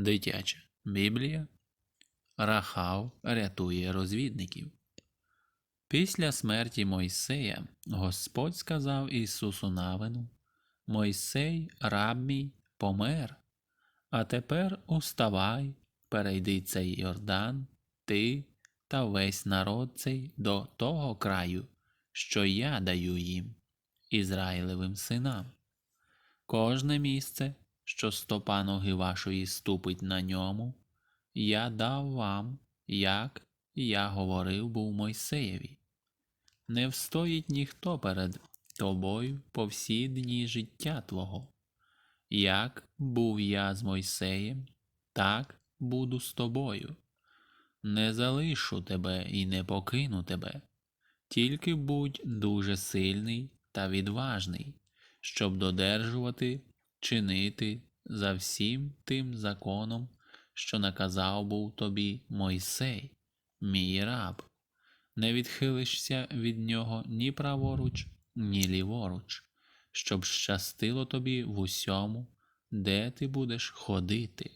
Дитяча Біблія Рахав рятує розвідників. Після смерті Мойсея Господь сказав Ісусу Навину Мойсей, раб мій, помер. А тепер уставай, перейди цей Йордан, ти та весь народ цей до того краю, що я даю їм, Ізраїлевим синам. Кожне місце, що стопа ноги вашої ступить на ньому, я дав вам, як я говорив був Мойсеєві. Не встоїть ніхто перед тобою по всі дні життя твого. Як був я з Мойсеєм, так буду з тобою. Не залишу тебе і не покину тебе, тільки будь дуже сильний та відважний, щоб додержувати, чинити за всім тим законом, що наказав був тобі Мойсей, мій раб. Не відхилишся від нього ні праворуч, ні ліворуч, щоб щастило тобі в усьому, де ти будеш ходити.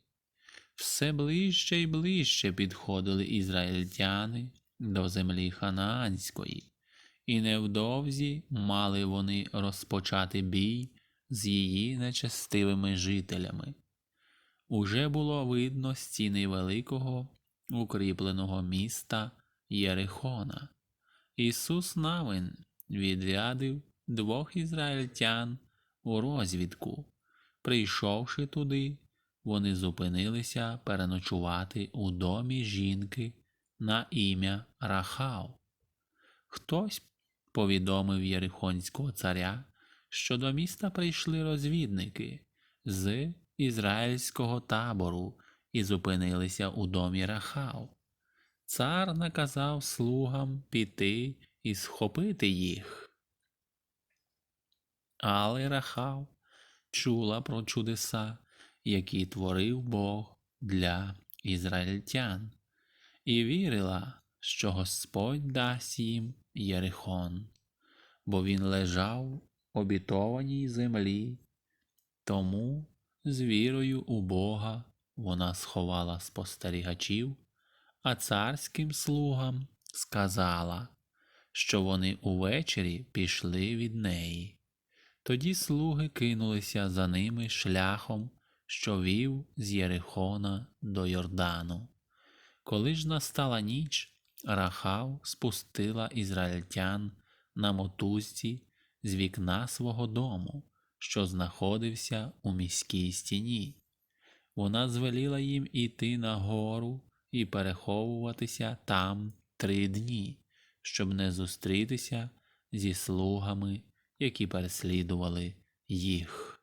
Все ближче й ближче підходили ізраїльтяни до землі Ханаанської, і невдовзі мали вони розпочати бій з її нечестивими жителями. Уже було видно стіни великого укріпленого міста Єрихона. Ісус Навин відрядив двох ізраїльтян у розвідку. Прийшовши туди, вони зупинилися переночувати у домі жінки на ім'я Рахав. Хтось повідомив Єрихонського царя, що до міста прийшли розвідники з ізраїльського табору і зупинилися у домі Рахав. Цар наказав слугам піти і схопити їх. Але Рахав чула про чудеса, які творив Бог для ізраїльтян, і вірила, що Господь дасть їм Єрихон, бо він лежав обітованій землі, тому з вірою у Бога вона сховала спостерігачів, а царським слугам сказала, що вони увечері пішли від неї. Тоді слуги кинулися за ними шляхом, що вів з Єрихона до Йордану. Коли ж настала ніч, Рахав спустила ізраїльтян на мотузці з вікна свого дому, що знаходився у міській стіні. Вона звеліла їм іти на гору і переховуватися там три дні, щоб не зустрітися зі слугами, які переслідували їх.